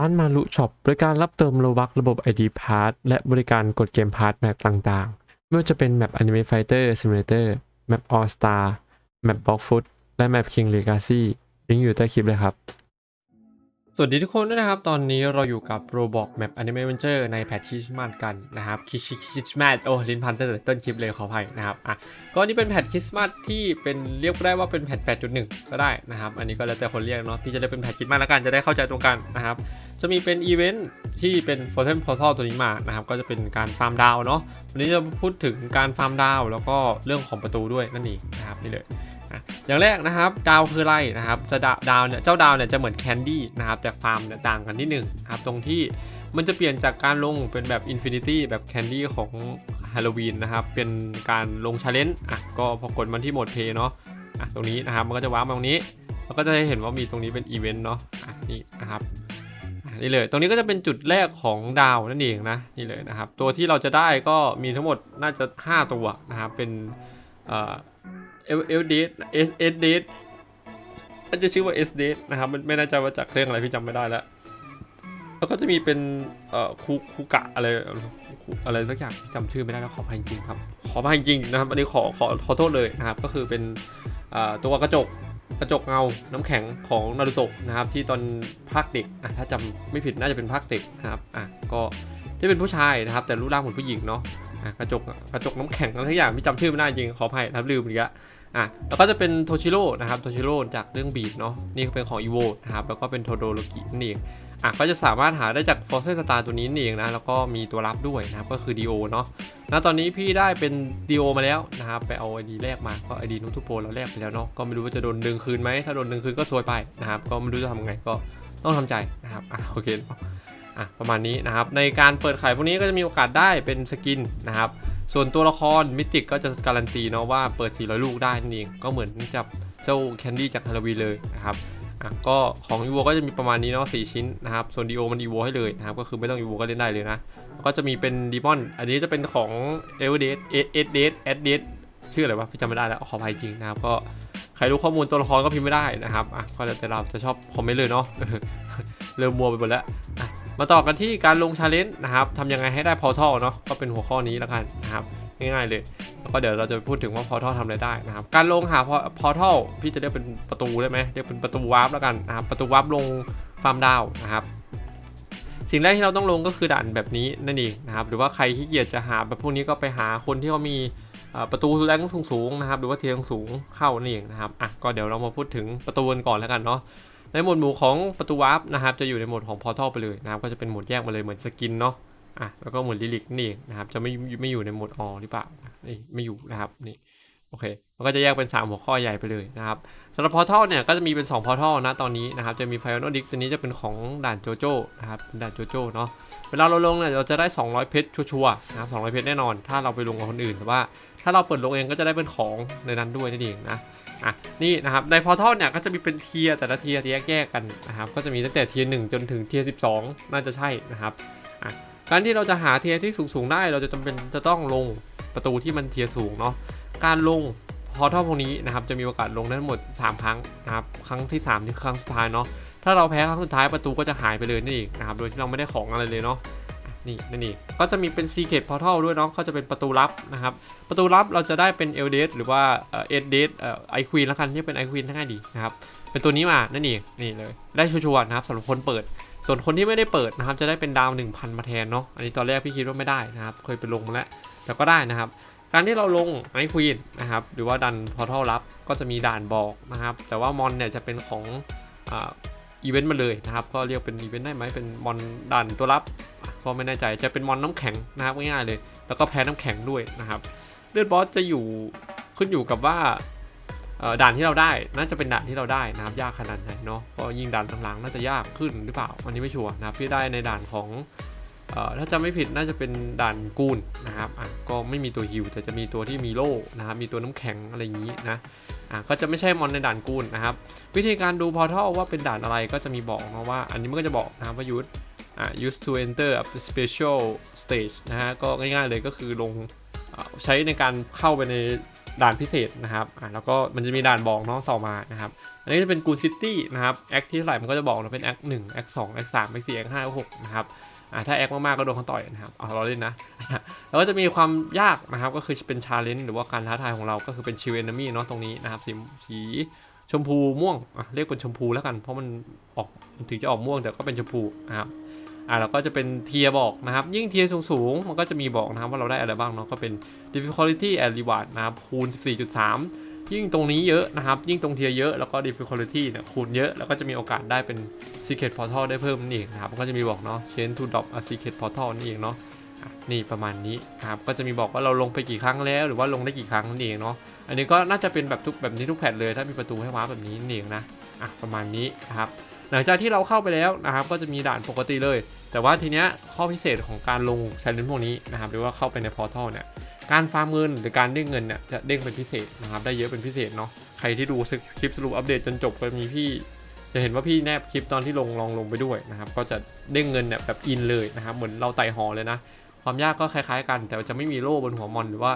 ร้านมารุช็อปบริการรับเติมโลบักระบบ ID Pass และบริการกดเกมพาร์ทแมปต่างๆ ไม่ว่าจะเป็นแมป Anime Fighter Simulator แมป All Star แมป Block Foot และแมป King Legacy ลิงก์อยู่ใต้คลิปเลยครับ สวัสดีทุกคนด้วยนะครับ ตอนนี้เราอยู่กับ Roblox Map Anime Adventure ในแพทคริสมาสกันนะครับคริสคริสต์มาสโอ้ลิ้นพันตั้งแต่ต้นคลิปเลยขออภัยนะครับอะก็นี่เป็นแพทคริสต์มาสที่เป็นเรียกได้ว่าเป็นแพท8.1 ก็ได้นะครับ อันนี้ก็แล้วแต่คนเรียกเนาะพี่จะได้เป็นแพทคริสต์มาสแล้วกันจะได้เข้าใจตรงกันนะครับ จะมีเป็นอีเวนท์ที่เป็น f o r t e n Portal ตัวนี้มานะครับ ก็จะเป็นการฟาร์มดาวเนาะวันนี้จะพูดถึงการฟาร์มดาวแล้วก็เรื่องของประตูด้วยนั่นเองนะครับนี่เลยอะอย่างแรกนะครับดาวคืออะไรนะครับจะดาดาวเนี่ยเจ้าดาวเนี่ยจะเหมือนแคนดี้นะครับแต่ฟาร์มเนี่ยต่างกันที่หนึ่งครับตรงที่มันจะเปลี่ยนจากการลงเป็นแบบอินฟินิตี้แบบแคนดี้ของฮาโลวีนนะครับเป็นการลงชาเลนจ์อะก็พอกดมันที่โหมดเพย์เนาะอะตรงนี้นะครับมันก็จะว้าร์ปมาตรงนี้ แล้วก็จะเห็นว่ามีตรงนี้เป็นอีเวนต์เนาะอะนี่นะครับอะ นี่เลย ตรงนี้ก็จะเป็นจุดแรกของดาวนั่นเองนะนี่เลยนะครับ ตัวที่เราจะได้ก็มีทั้งหมดน่าจะ 5 ตัวนะครับเป็นเอ่อเอลเอลเดสเอสเอสเดสน่าจะชื่อว่าเอสเดสนะครับมันไม่แน่ใจว่าจากเรื่องอะไรพี่จำไม่ได้แล้วแล้วก็จะมีเป็นเอ่อคูคูกะอะไรอะไรสักอย่างที่จำชื่อไม่ได้แล้วขออภัยจริงครับ ขออภัยจริงนะครับอันนี้ขอขอขอโทษเลยนะครับ ก็คือเป็นตัวกระจก กระจกเงาน้ำแข็งของนารูโตะนะครับที่ตอนภาคเด็กอะถ้าจำไม่ผิดน่าจะเป็นภาคเด็กนะครับอะก็ที่เป็นผู้ชายนะครับ แต่รูปร่างเหมือนผู้หญิงเนาะอะกระจกกระจกน้ำแข็งอะไรทุกอย่างไม่จำชื่อไม่ได้จริงขออภัยนะครับลืมอีกแล้วอะแล้วก็จะเป็นโทชิโร่นะครับโทชิโร่จากเรื่องบีดเนาะนี่เป็นของอีโวนะครับแล้วก็เป็นโทโดโรกินั่นเอง อะก็จะสามารถหาได้จากฟอสเซสตาร์ตัวนี้เองนะ แล้วก็มีตัวรับด้วยนะครับ ก็คือดีโอเนาะณตอนนี้พี่ได้เป็นดีโอมาแล้วนะครับ ไปเอาไอดีแรกมา ก็ไอดีนุทุโปเราแลกไปแล้วเนาะ ก็ไม่รู้ว่าจะโดนดึงคืนไหม ถ้าโดนดึงคืนก็ซวยไปนะครับ ก็ไม่รู้จะทำไง ก็ต้องทำใจนะครับ อะโอเคอะประมาณนี้นะครับ ในการเปิดขายพวกนี้ก็จะมีโอกาสได้เป็นสกินนะครับ ส่วนตัวละครมิติกก็จะการันตีเนาะว่าเปิด 400 ลูกได้นั่นเอง ก็เหมือนกับเจ้าแคนดี้จากฮาโลวีนเลยนะครับ อะก็ของอีโวก็จะมีประมาณนี้เนาะ4ชิ้นนะครับส่วนดีโอมันอีโวให้เลยนะครับก็คือไม่ต้องอีโวก็เล่นได้เลยนะ ก็จะมีเป็นดีมอนอันนี้จะเป็นของเอเวเดสเอเอเดสเอเดสชื่ออะไรวะพี่จำไม่ได้แล้วขออภัยจริงนะครับก็ใครรู้ข้อมูลตัวละครก็พิมพ์ไม่ได้นะครับอะก็แล้วแต่เราจะชอบคอมเมนต์เลยเนาะเริ่มมัวไปหมดแล้วอะมาต่อกันที่การลงชาเลนจ์นะครับทำยังไงให้ได้พอทัลเนาะก็เป็นหัวข้อนี้แล้วกันนะครับง่ายๆเลย แล้วก็เดี๋ยวเราจะพูดถึงว่าพอทัลทำอะไรได้นะครับ การลงหาพอทัลพี่จะเรียกเป็นประตูได้ไหมเรียกเป็นประตูวาร์ปแล้วกันนะครับ ประตูวาร์ปลงฟาร์มดาวนะครับ สิ่งแรกที่เราต้องลงก็คือด่านแบบนี้นั่นเองนะครับ หรือว่าใครที่เกียจจะหาแบบพวกนี้ก็ไปหาคนที่เขามีประตูแรงสูงๆนะครับ หรือว่าเทียงสูงเข้านั่นเองนะครับ อะ ก็เดี๋ยวเรามาพูดถึงประตูกันก่อนแล้วกันเนาะ ในหมวดหมู่ของประตูวาร์ปนะครับ จะอยู่ในหมวดของพอร์ทัลไปเลยนะครับ ก็จะเป็นหมวดแยกมาเลยเหมือนสกินเนาะ อะแล้วก็โหมดลิลิกนี่เองนะครับ จะไม่ไม่อยู่ในโหมดออหรือเปล่านี่ไม่อยู่นะครับนี่โอเคมันก็จะแยกเป็น 3 หัวข้อใหญ่ไปเลยนะครับสำหรับพอร์ทัลเนี่ยก็จะมีเป็น 2 พอร์ทัลนะตอนนี้นะครับ จะมีไฟออลดิกตัวนี้จะเป็นของด่านโจโจ้นะครับด่านโจโจ้เนาะเวลาเราลงเนี่ยเราจะได้ 200 เพชรชัวร์นะครับ200 เพชรแน่นอน ถ้าเราไปลงกับคนอื่นแต่ว่าถ้าเราเปิดลงเองก็จะได้เป็นของในนั้นด้วยนั่นเองนะอะนี่นะครับในพอร์ทัลเนี่ยก็จะมีเป็นเทียร์แต่ละเทียร์แยกแยกกันนะครับก็จะมีตั้งแต่เทียร์หนึ่งจนถึงเทียร์สิบสองน่าจะใช่นะครับอะ การที่เราจะหาเทียร์ที่สูงๆได้ เราจะจำเป็นจะต้องลงประตูที่มันเทียร์สูงเนาะการลงพอร์ทัลพวกนี้นะครับจะมีโอกาสลงได้ทั้งหมด 3 ครั้งนะครับครั้งที่3นี่คือครั้งสุดท้ายเนาะถ้าเราแพ้ครั้งสุดท้ายประตูก็จะหายไปเลยนั่นเองนะครับโดยที่เราไม่ได้ของอะไรเลยเนาะนี่นั่นเองก็จะมีเป็น Secret Portal ด้วยเนาะก็จะเป็นประตูลับนะครับประตูลับเราจะได้เป็นเอลเดสหรือว่าเอ็ดเดสไอควีนแล้วกันที่เป็นไอควีนง่ายดีนะครับเป็นตัวนี้มานั่นเองนี่เลยได้ชัวร์นะครับสำหรับคนเปิด ส่วนคนที่ไม่ได้เปิดนะครับ จะได้เป็นดาว 1,000 มาแทนเนาะ อันนี้ตอนแรกพี่คิดว่าไม่ได้นะครับ เคยไปลงมาแล้ว แต่ก็ได้นะครับ การที่เราลงไอควีนนะครับ หรือว่าดันพอร์ทัลลับ ก็จะมีด่านบอกนะครับ แต่ว่ามอนเนี่ยจะเป็นของอีเวนต์มาเลยนะครับ ก็เรียกเป็นอีเวนต์ได้ไหมเป็นมอนด่านตัวรับ ก็ไม่แน่ใจ จะเป็นมอนน้ำแข็งนะครับง่ายๆเลย แล้วก็แพ้น้ำแข็งด้วยนะครับ เลือดบอสจะอยู่ขึ้นอยู่กับว่า ด่านที่เราได้น่าจะเป็นด่านที่เราได้นะครับยากขนาดไหนเนาะก็ยิ่งด่านหลังๆน่าจะยากขึ้นหรือเปล่าอันนี้ไม่ชัวร์นะครับพี่ได้ในด่านของออถ้าจำไม่ผิดน่าจะเป็นด่านกูนนะครับอะก็ไม่มีตัวฮิวแต่จะมีตัวที่มีโล่นะครับมีตัวน้ำแข็งอะไรอย่างนี้นะอะก็จะไม่ใช่มอนในด่านกูนนะครับวิธีการดูพอร์ทัลว่าเป็นด่านอะไรก็จะมีบอกนะว่า อันนี้มันก็จะบอกนะครับว่ายุทธอะ use to enter a special stage นะฮะก็ง่ายๆเลยก็คือลง ใช้ในการเข้าไปในด่านพิเศษนะครับอ่าแล้วก็มันจะมีด่านบอกเน้องต่อมานะครับ อันนี้จะเป็นกูซิตี้นะครับแอคที่เท่าไหร่มันก็จะบอกเราเป็นแอคหนึ่งแอคสองแอคสามแอคสี่แอคห้าแอคหกนะครับอ่าถ้าแอคมากๆก็โดนเขาต่อยนะครับเอาเราเล่นนะ แล้วก็จะมีความยากนะครับก็คือเป็นชาเลนจ์หรือว่าการท้าทายของเราก็คือเป็นชิวเอนนามี่เนาะตรงนี้นะครับสีสีชมพูม่วงเรียกเป็นชมพูแล้วกัน เพราะมันออกถึงจะออกม่วงแต่ก็เป็นชมพูนะครับ อ่าแล้วก็จะเป็นเทียบอกนะครับ ยิ่งเทียสูงๆ มันก็จะมีบอกนะครับว่าเราได้อะไรบ้างเนาะก็เป็น difficulty and reward นะครับคูณ 14.3 ยิ่งตรงนี้เยอะนะครับ ยิ่งตรงเทียเยอะแล้วก็ difficulty เนี่ยคูณเยอะแล้วก็จะมีโอกาสได้เป็น secret portal ได้เพิ่มนั่นเองนะครับก็จะมีบอกเนาะ change to drop a secret portal นั่เองเนาะนี่ประมาณนี้ครับก็จะมีบอกว่าเราลงไปกี่ครั้งแล้ว หรือว่าลงได้กี่ครั้งนั่นเองเนาะอันนี้ก็น่าจะเป็นแบบทุกแบบนี้ทุกแพทเลยถ้ามีประตูให้ว้าแบบนี้นั่นเองนะอะประมาณนี้ครับ หลังจากที่เราเข้าไปแล้วนะครับ ก็จะมีด่านปกติเลย แต่ว่าทีเนี้ยข้อพิเศษของการลง challenge พวกนี้นะครับหรือว่าเข้าไปใน portal เนี่ยการฟาร์มเงินหรือการเด้งเงินเนี่ยจะเด้งเป็นพิเศษนะครับได้เยอะเป็นพิเศษเนาะใครที่ดูคลิปสรุปอัปเดตจนจบก็มีพี่จะเห็นว่าพี่แนบคลิปตอนที่ลงลองลงไปด้วยนะครับก็จะเด้งเงินเนี่ยแบบอินเลยนะครับเหมือนเราไต่หอเลยนะความยากก็คล้ายๆกัน แต่จะไม่มีโล่บนหัวมอนหรือว่า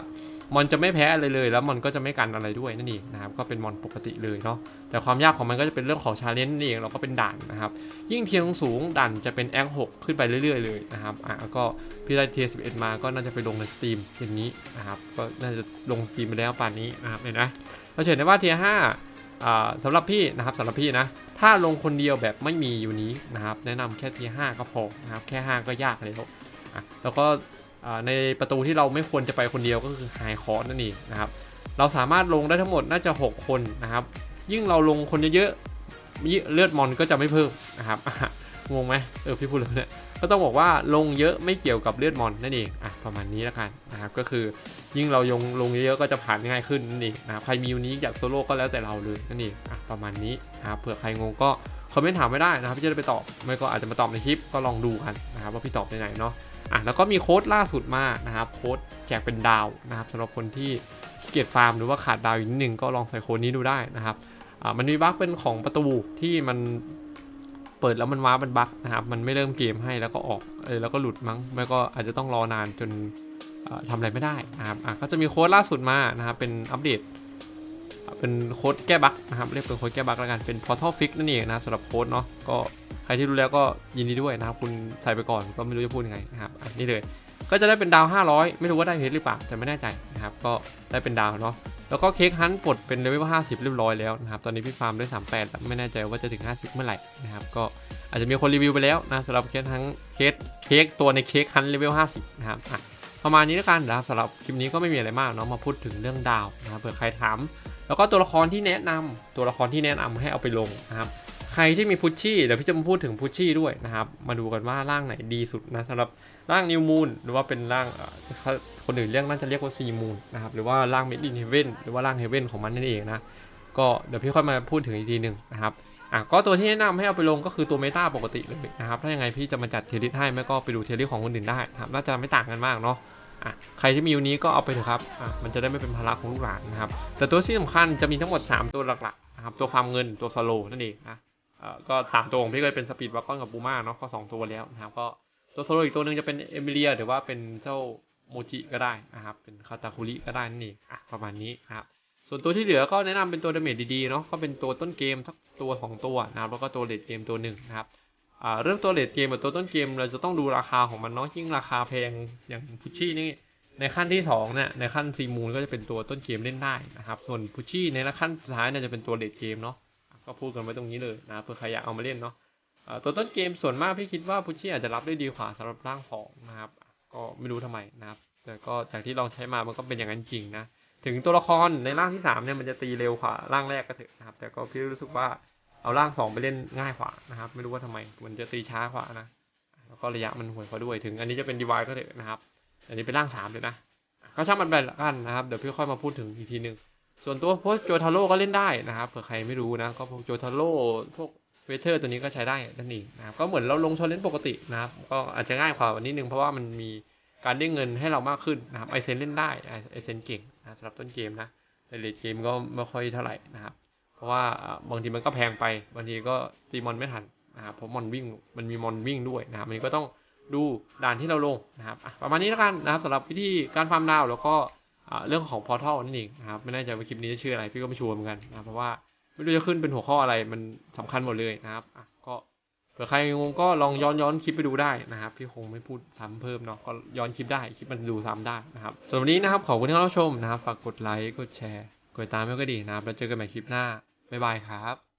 มอนจะไม่แพ้อะไรเลย แล้วมอนก็จะไม่กันอะไรด้วยนั่นเองนะครับก็เป็นมอนปกติเลยเนาะแต่ความยากของมันก็จะเป็นเรื่องของชาเลนจ์นี่นเองเราก็เป็นด่านนะครับยิ่งเทียร์สูงด่านจะเป็นแองหกขึ้นไปเรื่อยๆเลยนะครับอะก็พี่ได้เทียร์11มาก็น่าจะไปลงในสตรีมอย่างนี้นะครับก็น่าจะลงสตรีมไปแล้วป่านนี้นะครับเห็นไหมเราเห็นได้ว่าเทียร์ห้าอ่าสำหรับพี่นะครับสำหรับพี่นะถ้าลงคนเดียวแบบไม่มีอยู่นี้นะครับแนะนำแค่เทียร์ห้าก็พอนะครับแค่5ก็ยากเลยอะแล้วก็ ในประตูที่เราไม่ควรจะไปคนเดียวก็คือไฮคอร์นั่นเองนะครับ เราสามารถลงได้ทั้งหมดน่าจะ 6 คนนะครับ ยิ่งเราลงคนเยอะๆเลือดมอนก็จะไม่เพิ่มนะครับงงไหมเออพี่พูดแล้วเนี่ยก็ต้องบอกว่าลงเยอะไม่เกี่ยวกับเลือดมอนนั่นเองอะประมาณนี้แล้วกันนะครับก็คือยิ่งเรายงลงเยอะๆก็จะผ่านง่ายขึ้นนั่นเองนะครับใครมียูนี้อยากโซโล่ก็แล้วแต่เราเลยนั่นเองอะประมาณนี้นะครับเผื่อใครงงก็คอมเมนต์ถามไม่ได้นะครับพี่จะได้ไปตอบไม่ก็อาจจะมาตอบในคลิปก็ลองดูกันนะครับว่าพี่ตอบในไหนเนาะ อะแล้วก็มีโค้ดล่าสุดมานะครับโค้ดแจกเป็นดาวนะครับสำหรับคนที่เกียจฟาร์มหรือว่าขาดดาวอีกนิดนึงก็ลองใส่โค้ดนี้ดูได้นะครับอ่ามันมีบั๊กเป็นของประตูที่มันเปิดแล้วมันว้ามันบั๊กนะครับมันไม่เริ่มเกมให้แล้วก็ออกเออแล้วก็หลุดมั้งไม่ก็อาจจะต้องรอนานจนทำอะไรไม่ได้นะครับอะก็จะมีโค้ดล่าสุดมานะครับเป็นอัปเดต เป็นโค้ดแก้บั๊กนะครับเรียกเป็นโค้ดแก้บั๊กแล้วกันเป็น portal fix นั่นเองนะครับสำหรับโค้ดเนาะก็ใครที่รู้แล้วก็ยินดีด้วยนะครับคุณถ่ายไปก่อนก็ไม่รู้จะพูดยังไงนะครับอะนี่เลยก็จะได้เป็นดาว 500 ไม่รู้ว่าได้เพชรหรือเปล่าแต่ไม่แน่ใจนะครับก็ได้เป็นดาวเนาะแล้วก็เค้กฮันปลดเป็นเลเวล50 เรียบร้อยแล้วนะครับตอนนี้พี่ฟาร์มได้ 38แล้วไม่แน่ใจว่าจะถึง 50 เมื่อไหร่นะครับก็อาจจะมีคนรีวิวไปแล้วนะสำหรับเค้กทั้งเค้กเค้กตัวในเค้กฮันเลเวล50 นะครับประมาณนี้แล้วกันนะสำหรับคลิปนี้ก็ไม่มีอะไรมากเนาะมาพูดถึงเรื่องดาวนะครับเผื่อใครถาม แล้วก็ตัวละครที่แนะนำตัวละครที่แนะนำให้เอาไปลงนะครับ ใครที่มีพุชชี่เดี๋ยวพี่จะมาพูดถึงพุชชี่ด้วยนะครับ มาดูกันว่าร่างไหนดีสุดนะสำหรับร่างนิวมูนหรือว่าเป็นร่างคนอื่นเรียกน่าจะเรียกว่าซีมูนนะครับหรือว่าร่างเมดินเฮเว่นหรือว่าร่างเฮเว่นของมันนั่นเองนะก็เดี๋ยวพี่ค่อยมาพูดถึงอีกทีหนึ่งนะครับอะก็ตัวที่แนะนำให้เอาไปลงก็คือตัวเมตาปกติเลยนะครับถ้ายังไงพี่จะมาจัดเทลิสให้ไม่ก็ไปดูเทลิสของคนอื่นได้นะครับน่าจะไม่ต่างกันมากเนาะ อะใครที่มีอยู่นี้ก็เอาไปเถอะครับอะมันจะได้ไม่เป็นภาระของลูกหลานนะครับ แต่ตัวที่สำคัญจะมีทั้งหมด 3 ตัวหลักๆนะครับตัวฟาร์มเงินตัวสโลนั่นเองนะเอ่อก็สามตัวของพี่ก็เป็นสปีดวักกอนกับบูมาเนาะก็สองตัวแล้วนะครับก็ตัวโซโลอีกตัวหนึ่งจะเป็นเอมิเลียหรือว่าเป็นเจ้าโมจิก็ได้นะครับ เป็นคาตาคุริก็ได้นั่นเองอะประมาณนี้นะครับ ส่วนตัวที่เหลือก็แนะนำเป็นตัวดาเมจดีๆเนาะก็เป็นตัวต้นเกมสักตัวสองตัวนะครับแล้วก็ตัวเลดเกมตัวหนึ่งนะครับ เรื่องตัวเลดเกมกับตัวต้นเกมเราจะต้องดูราคาของมันเนาะยิ่งราคาแพงอย่างพุชชี่นี่ในขั้นที่สองเนี่ยในขั้นซีมูลก็จะเป็นตัวต้นเกมเล่นได้นะครับ ส่วนพุชชี่ในขั้นสุดท้ายเนี่ยจะเป็นตัวเลดเกมเนาะก็พูดกันไว้ตรงนี้เลยนะเผื่อใครอยากเอามาเล่นเนาะตัวต้นเกมส่วนมากพี่คิดว่าพุชชี่อาจจะรับได้ดีกว่าสำหรับร่างสองนะครับ ก็ไม่รู้ทำไมนะครับ แต่ก็จากที่ลองใช้มามันก็เป็นอย่างนั้นจริงนะถึงตัวละครในร่างที่สามเนี่ยมันจะตีเร็วกว่าร่างแรกก็เถอะนะครับ แต่ก็พี่รู้สึกว่า เอาร่างสองไปเล่นง่ายกว่านะครับ ไม่รู้ว่าทำไมมันจะตีช้ากว่านะ แล้วก็ระยะมันห่วยกว่าด้วยถึง อันนี้จะเป็นดีวายก็เถอะนะครับ อันนี้เป็นร่างสามเลยนะ ก็ช่างมันไปละกันนะครับ เดี๋ยวพี่ค่อยมาพูดถึงอีกทีหนึ่งส่วนตัวพวกโจทาโร่ก็เล่นได้นะครับ เผื่อใครไม่รู้นะ ก็พวกโจทาโร่พวกเวเทอร์ตัวนี้ก็ใช้ได้นั่นเองนะครับ ก็เหมือนเราลงชนเล่นปกตินะครับ ก็อาจจะง่ายกว่าวันนี้นึงเพราะว่ามันมีการได้เงินให้เรามากขึ้นนะครับ ไอเซนเล่นได้ ไอเซนเก่งนะสำหรับต้นเกมนะในเลดเกมก็ไม่ค่อยเท่าไหร่นะครับ ราะว่าบางทีมันก็แพงไป บางทีก็ตีมอนไม่ทันนะครับเพราะมอนวิ่งมันมีมอนวิ่งด้วยนะครับมันก็ต้องดูด่านที่เราลงนะครับประมาณนี้แล้วกันนะครับสำหรับวิธีการฟาร์มดาวแล้วก็เรื่องของ Portal นั่นเองนะครับไม่แน่ใจว่าคลิปนี้จะชื่ออะไรพี่ก็ไม่ชัวร์เหมือนกันนะเพราะว่าไม่รู้จะขึ้นเป็นหัวข้ออะไรมันสำคัญหมดเลยนะครับก็เผื่อใครงงก็ลองย้อนย้อนคลิปไปดูได้นะครับ พี่คงไม่พูดซ้ำเพิ่มเนาะก็ย้อนคลิปได้คลิปมันดูซ้ำได้นะครับส่วนวันนี้นะครับขอบคุณที่เข้าชมนะครับฝากกดไลค์กดแชร์กดติดตามให้ก็ดีนะครับแล้วเจอกันใหม่คลิปหน้า บ๊ายบายครับ